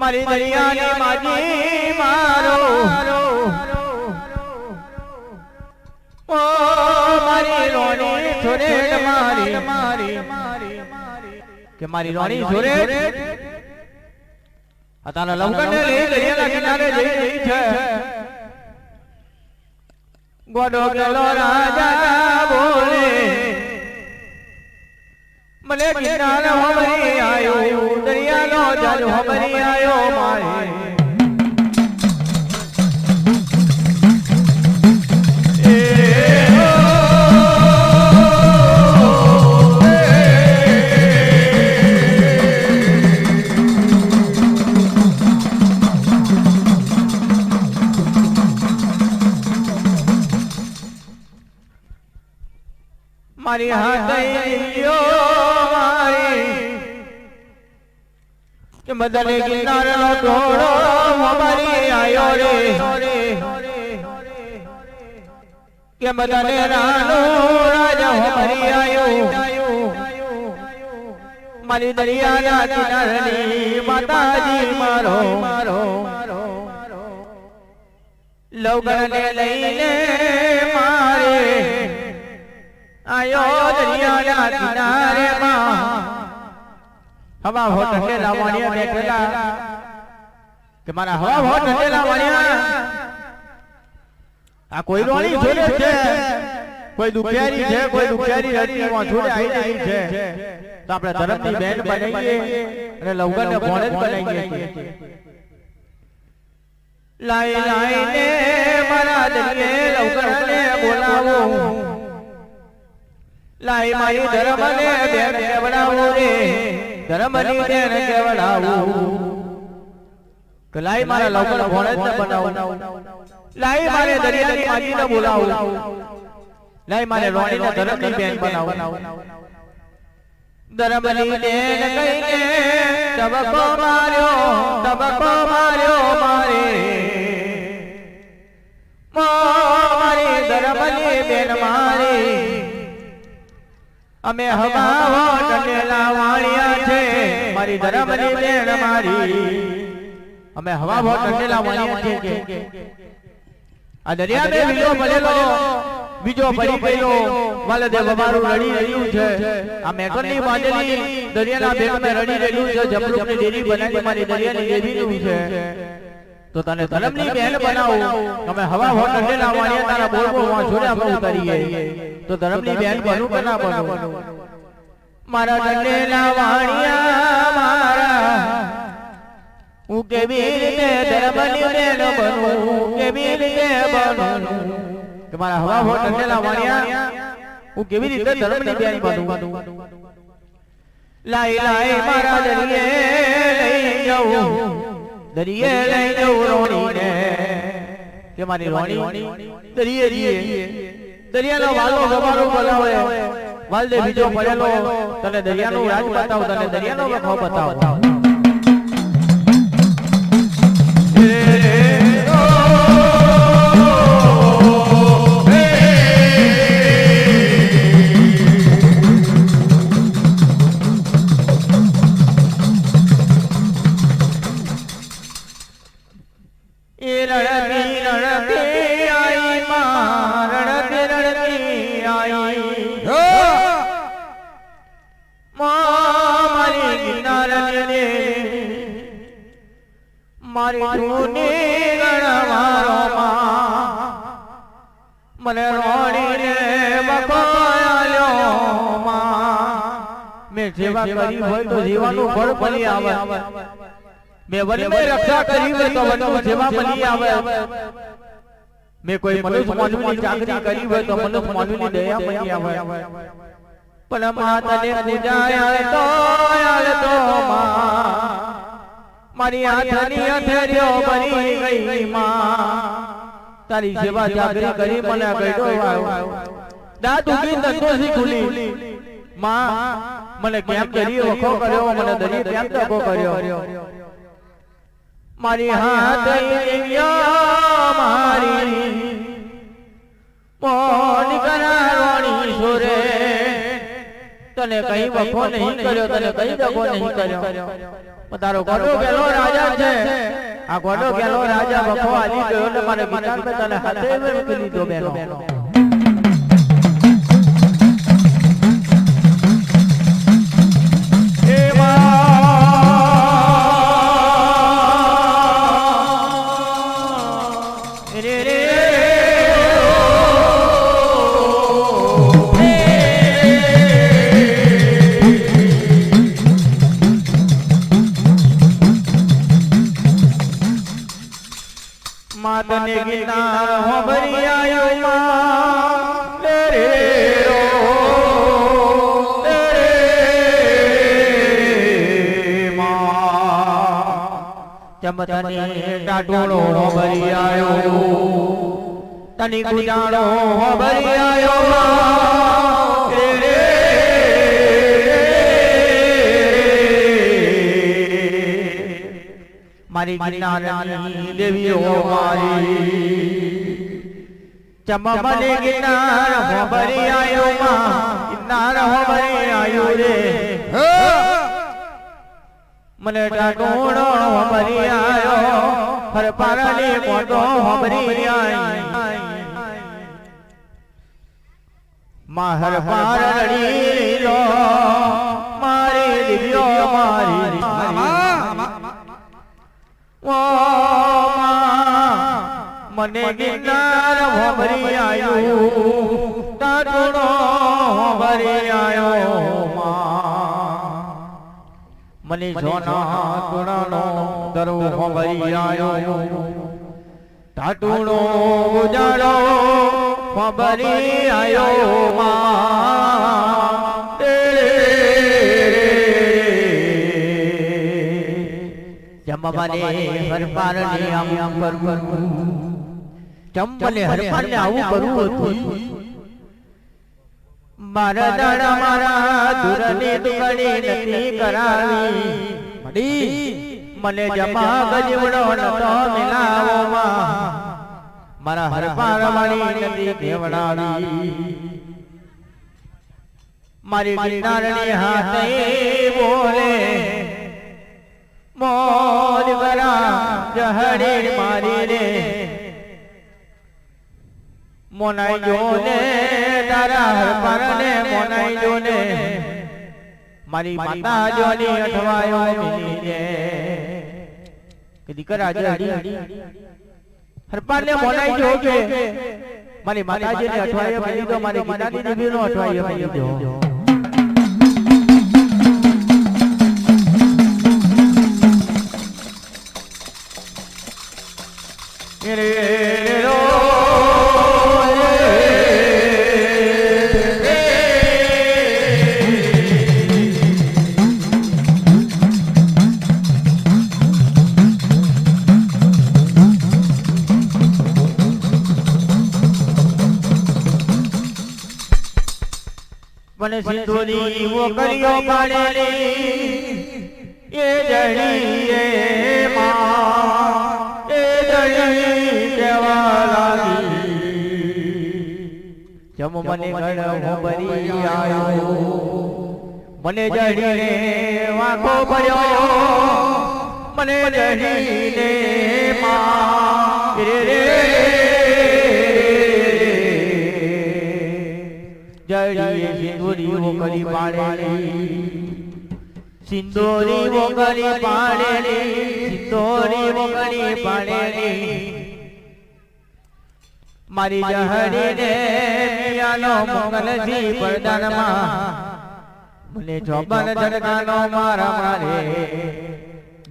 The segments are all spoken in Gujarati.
મારી દરિયાની માજી મારો. ઓ મારી રોણી છોરેડ મારી. મારી કે મારી રોણી છોરેડ અતાના લવકને લઈ દરિયાના કિનારે જઈ રહી છે. ગોડો ગેલો રાજા બોલે. મને કિનારે હોમરી આયો દરિયાનો જલ હોમરી આયો મારે. મારી હાથઈયો મારી. કે ગિરનાર નો ટોળો મારી આયો રે. કે મદન રાનો રાજા મારી આયો. મારી દરિયાના કિનારની માતાજી મારો. મારો લવગણને લઈને મારે. આયો દરિયાના કિનારે માં હવા હો ઠંડેલા વાણિયા બેઠેલા કે મારા હવા હો ઠંડેલા વાણિયા. આ કોઈ રોણી જોડે છે? કોઈ દુખિયારી છે કોઈ દુખિયારી હતી જોડે આવી રહી છે. તો આપણે ધરમની બેન બનાવીએ અને લવગણને ભોણે જ બનાવીએ છીએ લાઈ લાઈને મારા દરિયે લવગણને બોલાવો. લાઈ મારી ધર્મને બેન કેવડાવું રે ધર્મની બેન કેવડાવું કે લાઈ મારા લવકર ભોણે જ બનાવું. લાઈ મારે દરિયાની માજીને બોલાવું. લાઈ મારે રોણી ને ધર્મની બેન બનાવું. ધર્મની બેન કહીને તબકો માર્યો તબકો માર્યો મારે. મારી. ધર્મની બેન મારી અમે હવાવો ટટેલા વાણિયા છે. મારી ધરમની બેન મારી. અમે હવા ટટેલા વાણિયા છે કે. આ દરિયા મે વિલો ભલેલો બીજો ભરી ગયો. વાલદેવ અમારું રડી રહ્યું છે. આ મેકરની બાંધેલી દરિયાના બેટ મે રડી રહ્યું છે. જબરૂપની ડેરી બનાવી મારી દરિયાની દેવીનું છે. તો તને ધર્મની બેન બનાવું. અમે હવા હોટલ વાણિયા તારા બોલ બોલમાં જોડ્યા માં ઉતારીએ. તો ધર્મની બેન બનું કે ના બનું મારા ટટેલા વાણિયા મારા. હું કેવી રીતે ધર્મની બેન બનું કેવી રીતે બનું કે મારા હવા હો ટટેલા વાણિયા હું કેવી રીતે ધર્મની બેન બનું લાઈ લાઈ મારા દરિયે લઈ જાઉં. દરિયે લઈ જાઉં રોણીને. કે મારી રોણી. દરિયે દરિયે. દરિયાનો વાલો ગવારો બોલાવે વાલદે બીજો પડેલો તને દરિયાનો રાજ બતાવ તને દરિયાનો વખો બતાવ. મારી જૂની ગણવારો માં મને બકોયાલ્યો માં મેં સેવા કરી હોય તો જીવાનું ફળ ફળી આવે. મેં વનની રક્ષા કરી હોય તો વનનું સેવા ફળી આવે. મેં કોઈ મનુષ્ય માનવીની ચાકરી કરી હોય તો મનુષ્ય માનવીની દયા ફળી આવે. પણ માતને પૂજાય તો યાર તો માં મારી ગઈ માં. તારી સેવા જાગરી કરી મને કઈડો દાદુ કી સંતોષી ખુલી માં મને કેમ કરી વખો કર્યો? મને દરી કેમ તકો કર્યો. મારી હાથ મારી તને કઈ વખો નહીં કર્યો તને કઈ દગો નહીં કર્યો. તારો ગોડો ગેલો રાજા છે. આ ગોડો ગેલો રાજા વખો આલી ગયો ને મારે વિચાર મે તને હાથે મૂકી દીધો બેનો. એ મા ટાટોળો હોબરી આયો તની ગુજાળો હોબરી આયો માં રે રે મારી ગિરનારની દેવીઓ મારી ચમમને ગિરનાર હોબરી આયો માં ગિરનાર હોબરી આયો રે મને ટાટોણો હમરી આયો હર પારલી મોટો હમરી આઈ માહર પાર રડી લો મારી દિવ્યો મારી ઓ મને ગિરનાર હમરી આયો તાટડો હમરી આયો મને સોના ગુણનો દરો ભરી આયો. ટાટુણો ગુજારો ભરી આયો માં. જમવાને હરપારને આમ આમ કરવું ચંપલે હરપારને આવું કરવું હતું. મારા દાડા મારા દુરની દુકડી નથી કરાવી. મડી મને જમા ગજવડો નતો મિલાવોમાં. મારા હરપાર વાળી નથી કેવડાવી મારી ગિરનારની હાથે બોલે મોર વરા જહડી મારી રે. મોનાઈ જોને તારા હરપરને મોનાઈ જોને મારી માતા જોની અઠવાયો મિલી રે કે દીકરા જડી હરપારને મોનાઈ જો મારી માતાજીને અઠવાયો મિલી દો મારી ગીતાની દેવીનો અઠવાયો મિલી દો. રે રો મને કર્યો પાડેલી, એ જડી એ માં, એ જડી કેવા લાગી. જમ મને ગણ ભરી આયો, મને જડીને વાંકો પડ્યો, મને જડીને માં, રે રે સિંદૂરી કરી પાડેલી સિંદોરી વગરી પાડેલી સિંદોરી વગરી પાડેલી મારી જહરી ને મિયાનો મંગલજી પરદાનમાં. મને જોબન જડકાનો મારા મારે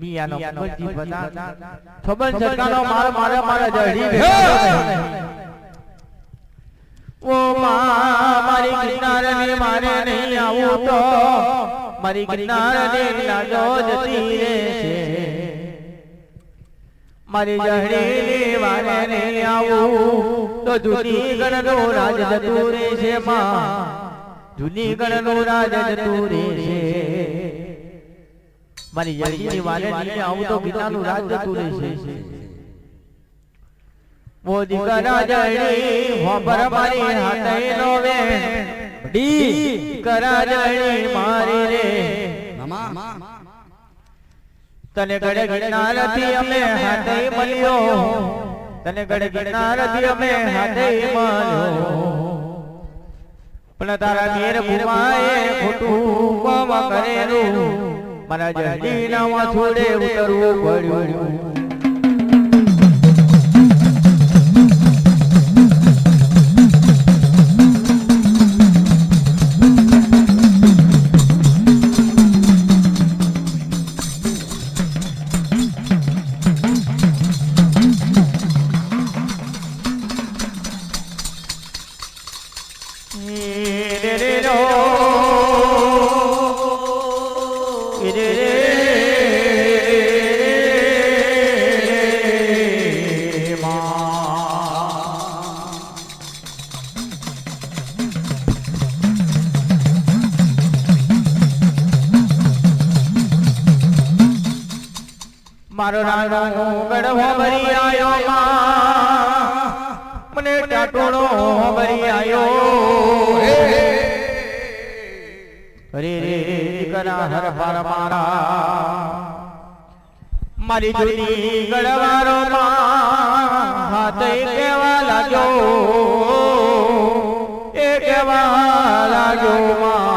મિયાનો મંગલજી પરદાન જોબન જડકાનો મારા મારા મારા જહરી ભેગા મારે નહીં આવું તો મારી ગિરનાર ને લાજો જતી રે છે. મારી જહડી ને વારે ને આવું. તો જૂની ગણનો રાજ જતું રે છે માં. જૂની ગણનો રાજ જતું છે. મારી જહડી ની વારે ને આવું તો ગિરનારનું રાજ જતું રે છે. ઓ દીકરા જડી હોબર મારી હાથે નો વે ડી કરાજણી મારી રે મામા તને ગડે ગિરનારથી અમે હાથે મળ્યો. તને ગડે ગિરનારથી અમે હાથે મળ્યો. પણ તારા ઘેર ભૂમાએ ખોટું કોમ કરેલું. મારા જડીના વાછોડે ઉતરવું પડ્યું. મારો નાનો ગઢવો ભરી આવ્યો માં. મને ટાટોણો ભરી આયો. રે રે દીકરા હર હર મારા મારી જૂની ગળવારો હાથે કેવા લાગ્યો? એ કેવા લાગ્યો માં?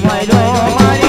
ઝુલણીઓ મારો